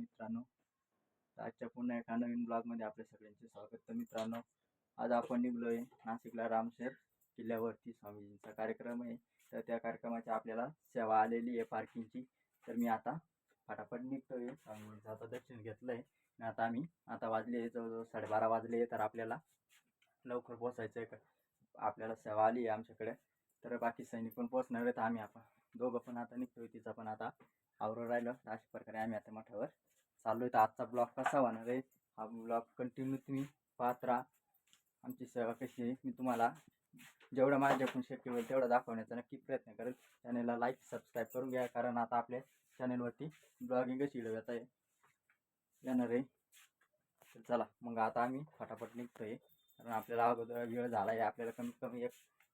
मित्रांनो. आजच्या पुन्हा एका नवीन ब्लॉगमध्ये आपल्या सगळ्यांचे स्वागत. तर मित्रांनो आज आपण निघलोय नाशिकला रामशेर किल्ल्यावरती स्वामीजींचा कार्यक्रम आहे. तर त्या कार्यक्रमाची आपल्याला सेवा आलेली आहे पार्किंगची. तर मी आता फटाफट निघतोय. स्वामीजींचं आता दर्शन घेतलंय. आहे आता आम्ही आता वाजले जवळजवळ साडेबारा वाजले तर आपल्याला लवकर पोचायचं आहे आपल्याला सेवा आली आहे आमच्याकडे. तर बाकी सैनिक पण पोचणार आहेत. आम्ही आपण दोघं पण आता निघतोय. तिचा पण आता आवरं राहिलं. तर अशा प्रकारे आम्ही आता मठावर चाललो आहे तर आजचा ब्लॉग कसा होणार आहे? हा ब्लॉग कंटिन्यू तुम्ही पाहत राहा. आमची सेवा कशी आहे? मी तुम्हाला जेवढं माझ्याकडून शक्य होईल तेवढं दाखवण्याचा नक्की प्रयत्न करेल. चॅनलला लाईक सबस्क्राईब करून घ्या कारण आता आपल्या चॅनलवरती ब्लॉगिंग व्हिडिओ येत आहे. येणार आहे. तर चला मग आता आम्ही फटाफट निघतो आहे कारण आपल्याला अगोदर वेळ झाला आहे. आपल्याला कमीत कमी एक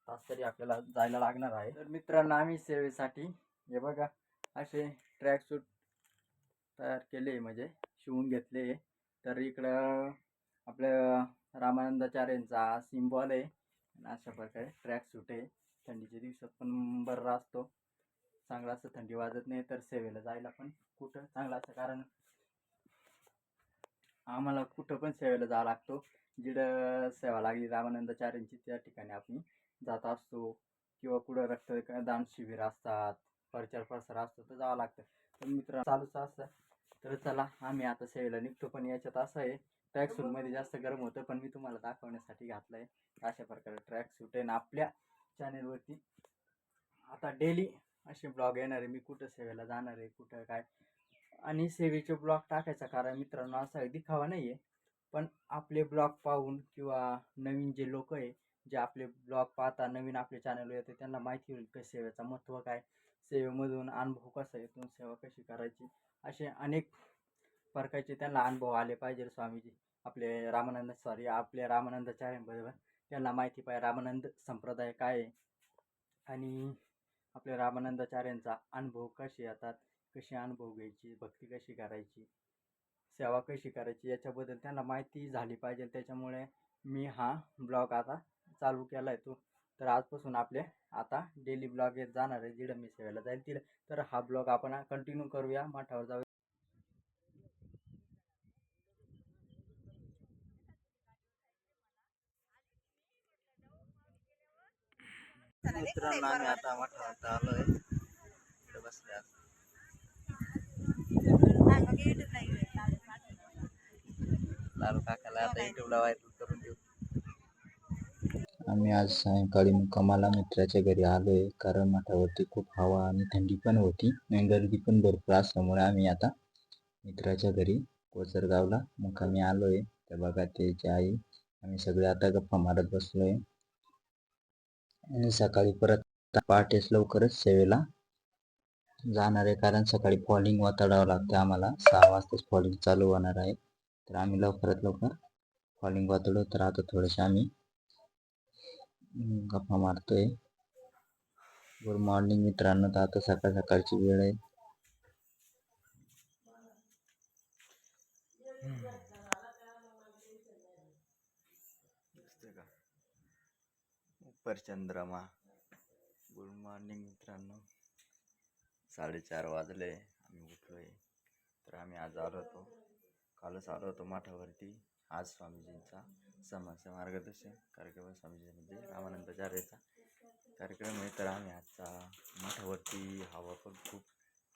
तास तरी आपल्याला जायला लागणार आहे. तर मित्रांना आम्ही सेवेसाठी हे बघा असे ट्रॅकसूट तयार केले म्हणजे शिवून घेतले तर इकडं आपल्या रामानंदाचार्यांचा सिम्बॉल आहे. आणि अशा प्रकारे ट्रॅक सूट आहे. थंडीच्या दिवसात पण बरं असतो. चांगला असं थंडी वाजत नाही तर सेवेला जायला पण कुठं चांगलं असतं. कारण आम्हाला कुठं पण सेवेला जावं लागतो. जिडं सेवा लागली रामानंदाचार्यांची त्या ठिकाणी आपण जात असतो. किंवा कुठं रक्तदान शिबिर असतात प्रचार प्रसार असतो तर जावं लागतं. तर मित्र चालूच असतं. तर चला आम्ही आता सेवेला निघतो पण याच्यात असं आहे ट्रॅक सूटमध्ये जास्त गरम होतं पण मी तुम्हाला दाखवण्यासाठी घातलं आहे अशा प्रकारे ट्रॅक सूट आहे ना आपल्या चॅनेलवरती आता डेली असे ब्लॉग येणार आहे मी कुठं सेवेला जाणार आहे कुठं काय. आणि सेवेचे ब्लॉग टाकायचा कारण मित्रांनो असा दिखावा नाही आहे पण आपले ब्लॉग पाहून किंवा नवीन जे लोक आहे जे आपले ब्लॉग पाहता नवीन आपल्या चॅनलवर येते त्यांना माहिती होईल की सेवेचं महत्त्व काय. सेवेमधून अनुभव कसा येतो सेवा कशी करायची? असे अनेक प्रकारचे त्यांना अनुभव आले पाहिजे स्वामीजी. आपले रामानंद सॉरी आपल्या रामानंदाचार्यांबरोबर त्यांना माहिती पाहिजे रामानंद संप्रदाय काय आहे? आणि आपल्या रामानंदाचार्यांचा अनुभव कसे येतात? कशी अनुभव घ्यायची? भक्ती कशी करायची? सेवा कशी करायची? याच्याबद्दल त्यांना माहिती झाली पाहिजे. त्याच्यामुळे मी हा ब्लॉग आता चालू केला आहे तो. तर आजपासून आपले आता डेली ब्लॉग येत जाणार आहे जिथं मी सेवेला जाईल तिथं तर हा ब्लॉग आपण कंटिन्यू करूया. मठावर जाऊया. मित्रांनो आम्ही आता मठावर आलोय. इकडे बसले आज. लालू काकाला आता युट्यूबला देऊ आम्ही आज सायंकाळी मुक्कामाला मित्राच्या घरी आलोय. कारण मठावरती खूप हवा आणि थंडी पण होती. आणि गर्दी पण भरपूर असल्यामुळे आम्ही आता मित्राच्या घरी कोचरगावला मुक्कामी आलोय. तर बघा त्याची आई आम्ही सगळे आता गप्पा मारत बसलोय. आणि सकाळी परत पहाटेच लवकरच सेवेला जाणार आहे. कारण सकाळी फॉलिंग वाताडावं लागतं आम्हाला. सहा वाजताच फॉलिंग चालू होणार आहे. तर आम्ही लवकरात लवकर फॉलिंग वातडू तर आता थोडेसे आम्ही गप्पा मारतोय. गुड मॉर्निंग मित्रांनो. तर आता सकाळ सकाळची वेळ आहे. का? उपर चंद्रमा गुड मॉर्निंग मित्रांनो. साडेचार वाजले. आम्ही उठलोय. तर आम्ही आज आलो होतो. कालच आलो होतो माठावरती. आज स्वामीजींचा. समाजचा मार्गदर्शन कार्यक्रम स्वामीजी रामानंदाचार्याचा कार्यक्रम आहे. तर आम्ही आजचा मठावरती हवा पण खूप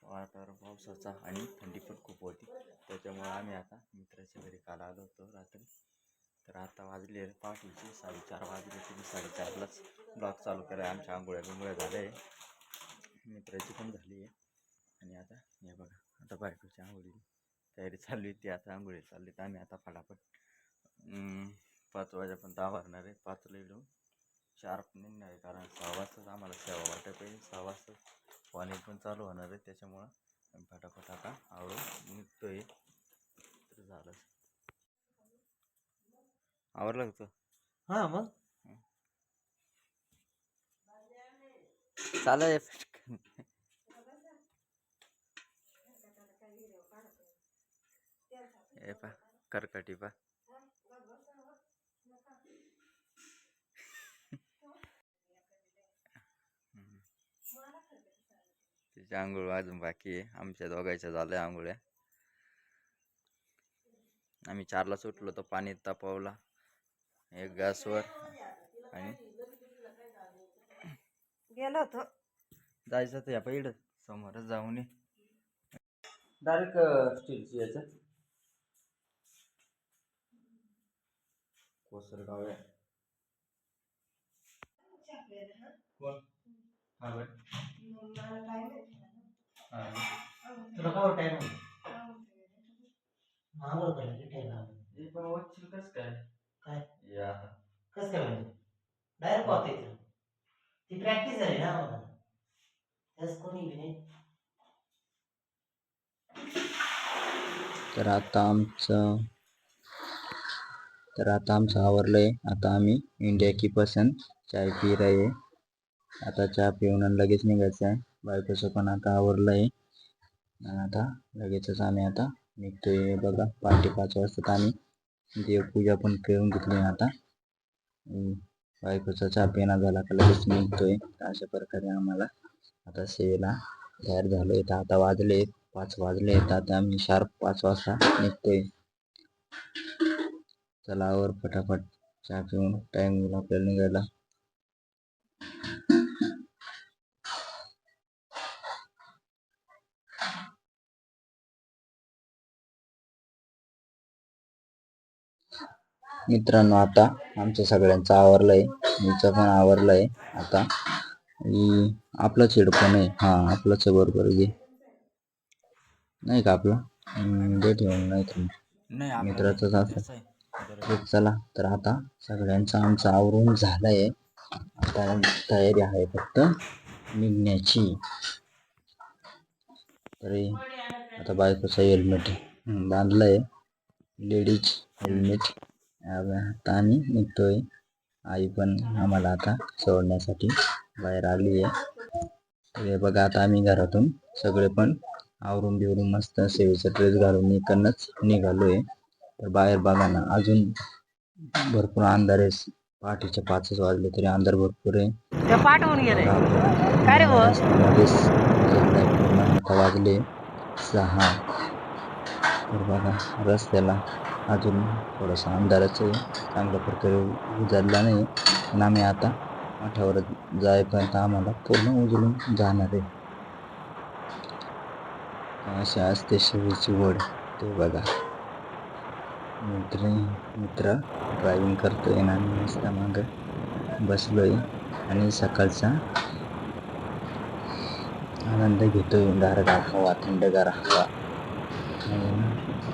वातावरण पावसाचा आणि थंडी पण खूप होती. त्याच्यामुळे आम्ही आता मित्राच्या घरी काल आलो होतो रात्री. तर आता वाजले पाठीचे साडेचार वाजले. तुम्ही साडेचारलाच ब्लॉग चालू केला आहे आमच्या आंघोळ्या बिंगोळ्या झाल्या आहे. मित्राची पण झाली आहे. आणि आता हे बघा आता बायकोची आंघोळी तयारी चालली होती आता आंघोळी चालली. तर आम्ही आता फटाफट पाच वाजेपर्यंत आवरणार आहे. पाचला येऊन शार्प निघणार आहे. कारण सहा वाजताच आम्हाला सेवा वाटत आहे सहा वाजता पाणी पण चालू होणार आहे. त्याच्यामुळं आम्ही फटाफट आता आवडून निघतोय. तर झालं. आवरलं का तू? हा मग? चालेल हे पा करकटी पा. तिची आंघोळ अजून बाकी आहे. आमच्या दोघांच्या झाल्या आंघोळ्या. आम्ही चारला सुटलो तर पाणी तापवला. एक गॅसवर आणि गेलो होतो. जायचं तर या पहिलं. समोरच जाऊन ये. डायरेक्ट स्टीलची याचं कोसरगाव आहे कोण हा बरं हा काय टाइम मागं होतं ना किती लागला? हे पण वच्चील कस काय? काय? या. कसं काय म्हणजे? डायरेक्ट पाहता येतं. ती प्रॅक्टिस झाली ना मला त्याच कोणी बी नाही. तर आता आमचं तर आता आमचं आवरलंय. आता आम्ही इंडिया की पसंत चाय पी रहे. आता चहा पिऊन आणि लगेच निघायचं आहे बायकोचं पण आता आवरलंय. आणि आता लगेचच आम्ही आता निघतोय बघा पहाटे पाच वाजता तर आम्ही देवपूजा पण करून घेतली आता. बायकोचा चहा येणार झाला का लगेच निघतोय. अशा प्रकारे आम्हाला आता सेवेला तयार झालो तर आता वाजले पाच वाजले येतात आता आम्ही शार्प पाच वाजता निघतोय. चला फटाफट चहा पिऊन टाइम होईल आपल्याला निघायला. मित्रांनो आता आमचं सगळ्यांचं आवरलंय. मीचं पण आवरलंय आता. आणि आपलाच हेडफोन आहे. हा आपलाच आहे बरोबर घे. नाही का आपला? दे ठेवून नाही तर मित्राचंच असं. आहे. चला. तर आता सगळ्यांचं आमचं आवरून झालंय. आता तयारी आहे फक्त निघण्याची. तरी आता बायकोचं हेल्मेट बांधलंय. Ladies helmet. आता आम्ही निघतोय. आई पण आम्हाला आता सोडण्यासाठी बाहेर आली आहे. हे बघा आता आम्ही घरातून सगळे पण आवरून बिवरून मस्त सेवेचा ड्रेस घालून इकडनंच निघालोय. तर बाहेर बघा ना अजून भरपूर अंधार आहे. पहाटेचे पाचच वाजले तरी अंधार भरपूर आहे. पाठवून गेले वाजले. सहा. तर बघा रस्त्याला अजून थोडासा अंधाराचं आहे. चांगल्या प्रकारे उजाडला नाही. पण आम्ही आता मठावर जाईपर्यंत आम्हाला पूर्ण उजळून जाणार आहे. अशा असते शेवीची वड. ते बघा. मित्र मित्र ड्रायव्हिंग करतोय ना आम्ही मस्त मागं बसलोय. आणि सकाळचा आनंद घेतोय. गारगार हवा थंडगार हवा. आणि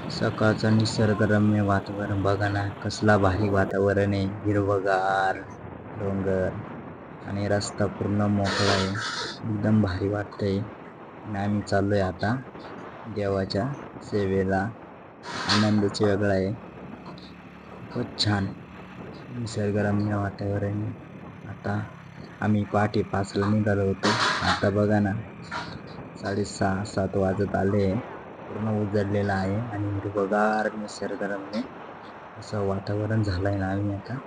सकाळचं निसर्गरम्य वातावरण बघा ना कसला भारी वातावरण आहे. हिरवगार डोंगर आणि रस्ता पूर्ण मोकळा आहे. एकदम भारी वाटतंय. आणि आम्ही चाललो आहे आता देवाच्या सेवेला. आनंदच वेगळा आहे. खूपच छान निसर्गरम्य वातावरण आहे. आता आम्ही पहाटे पाचला निघालो होतो. आता बघा ना साडेसहा सात वाजत आले आहे. पूर्ण उजळलेला आहे आणि हिरवगार निसर्गरम्य असं वातावरण झालं आहे ना आम्ही आता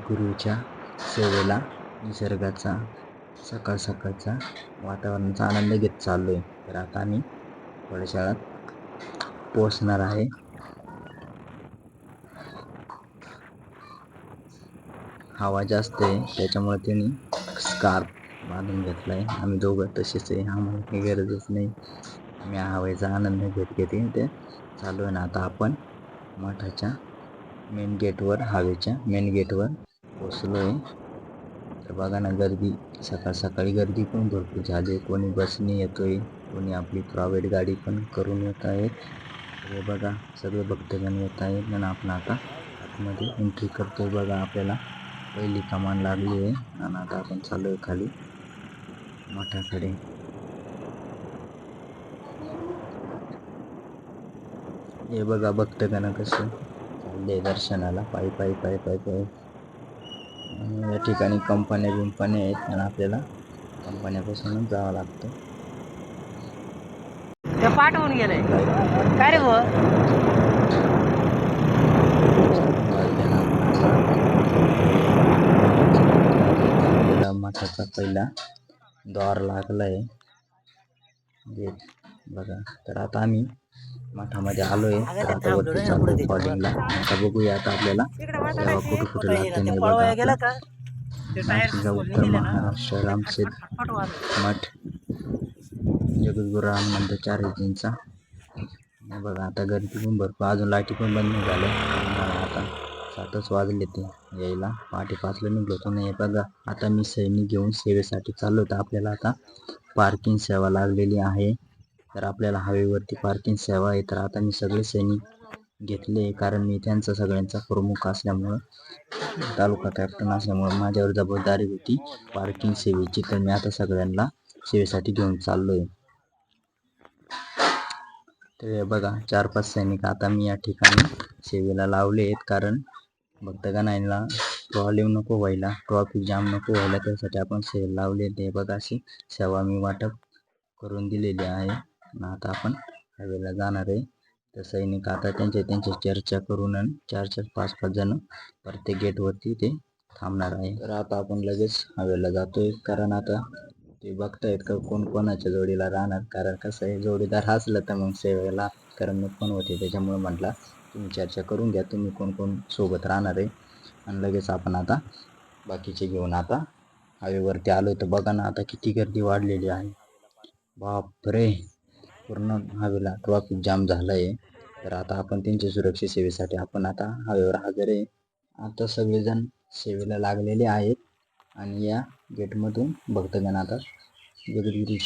गुरुच्या सेवेला. निसर्गाचा सकाळ सकाळचा वातावरणाचा आनंद घेत चाललो आहे तर आता आम्ही थोड्याशा पोचणार आहे. हवा जास्त आहे त्याच्यामुळे त्यांनी स्कार्फ बांधून घेतला आहे आम्ही दोघं तसेच आहे आम्हाला काही गरजच नाही. मी हवेचा आनंद घेत घेत ते चालू आहे ना. आता आपण मठाच्या मेन गेटवर हवेच्या मेन गेटवर पोचलो आहे तर बघा ना गर्दी सकाळ सकाळी गर्दी पण भरपूर झाली आहे. कोणी बसने आहे कोणी आपली प्रायव्हेट गाडी पण करून येत आहेत. हे बघा सगळे भक्तगण येत आहेत आणि आपण आता आतमध्ये एंट्री करतो बघा. आपल्याला पहिली कमान लागली आहे. आणि आता आपण चालू आहे खाली मठाकडे. हे बघा भक्तगण कसं? चालले दर्शनाला. पायी पायी पायी पायी पायी. आणि या ठिकाणी कंपन्या बिंपन्या आहेत आणि आपल्याला. कंपन्यापासूनच जावं लागतं. ते पाठवून गेले काय रे बुवा? आपल्याला मठाचा पहिला द्वार लागलाय. गेट बघा तर आता आम्ही मठामध्ये आलोय. तर आता वरती चालू फॉलिंगला आता बघूया आता आपल्याला. कुठे कुठे लागते नाही बघा नाशिकचा उत्तर महाराष्ट्र रामसेत मठ. जगद्गुरू हनुमंताचार्यजींचा हे बघा आता गर्दी पण भरपूर अजून लाईटी पण बंद नाही आणि आता सातच वाजले ते यायला. पहाटे पाचला निघलो होतो नाही बघा आता मी सैनिक घेऊन सेवेसाठी चाललो होतो. आपल्याला आता पार्किंग सेवा लागलेली आहे. तर आपल्याला हवेवरती पार्किंग सेवा आहे. तर आता मी सगळे सैनिक घेतले कारण मी त्यांचा सगळ्यांचा प्रमुख असल्यामुळं तालुका कॅप्टन असल्यामुळं माझ्यावर जबाबदारी होती पार्किंग सेवेची. तर मी आता सगळ्यांना सेवेसाठी घेऊन चाललोय. तर बघा चार पाच सैनिक आता मी या ठिकाणी सेवेला लावले आहेत. कारण भक्तगणांना प्रॉब्लेम नको व्हायला ट्रॉफिक जाम नको व्हायला. त्यासाठी आपण सेवे लावले ते बघा अशी सेवा मी वाटप करून दिलेली आहे. आणि आता आपण हवेला जाणार आहे. तर सैनिक आता त्यांच्या त्यांची चर्चा करून आणि चार चार पाच पाच जण प्रत्येक गेटवरती ते थांबणार आहे. तर आता आपण लगेच हवेला जातोय. कारण आता ते बघतायत का कोण कोणाच्या जोडीला राहणार. कारण कसं आहे जोडीदार हसलं तर मग सेवेला करमणूक पण होते. त्याच्यामुळे म्हटला तुम्ही चर्चा करून घ्या. तुम्ही कोण कोण सोबत राहणार आहे. आणि लगेच आपण आता बाकीचे घेऊन आता हवेवरती आलो तर बघा ना आता किती गर्दी वाढलेली आहे. बापरे! पूर्ण हवेला ट्रॉफिक जाम झाला आहे तर आता आपण त्यांच्या सुरक्षे सेवेसाठी आपण आता हवेवर हजर आहे. आता सगळेजण सेवेला लागलेले आहेत. आणि या गेटमधून भक्तगण आता जगद्गुरु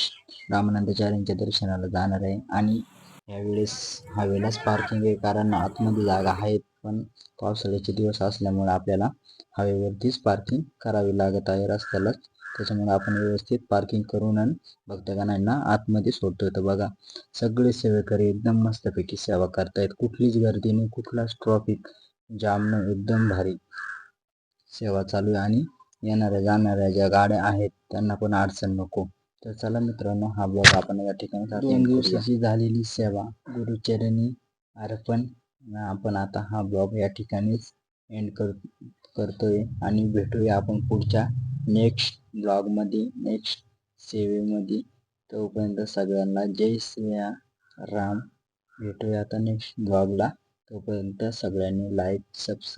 रामानंदाचार्यांच्या दर्शनाला जाणार आहे. आणि यावेळेस हवेलाच पार्किंग आहे कारण आतमध्ये जागा आहेत. पण पावसाळ्याचे दिवस असल्यामुळे आपल्याला हवेवरतीच पार्किंग करावी लागत आहे. रस्त्यालाच त्याच्यामुळे आपण व्यवस्थित पार्किंग करून आणि भक्तगणांना आतमध्ये सोडतो तर बघा सगळे सेवेकरी एकदम मस्तपैकी सेवा करतायत. कुठलीच गर्दी नाही कुठलाच ट्रॉफिक जाम नाही एकदम भारी सेवा चालू आहे. आणि येणाऱ्या जाणाऱ्या ज्या गाड्या आहेत त्यांना पण अडचण नको. तर चला मित्रांनो हा ब्लॉग आपण या ठिकाणी दोन दिवसाची झालेली सेवा गुरुचरणी अर्पण. आपण आता हा ब्लॉग या ठिकाणीच एंड कर करतोय. आणि भेटूया आपण पुढच्या नेक्स्ट ब्लॉगमध्ये नेक्स्ट सेवेमध्ये तोपर्यंत सगळ्यांना जय श्री राम. भेटूया आता नेक्स्ट ब्लॉगला तोपर्यंत सगळ्यांनी लाईक सबस्क्राईब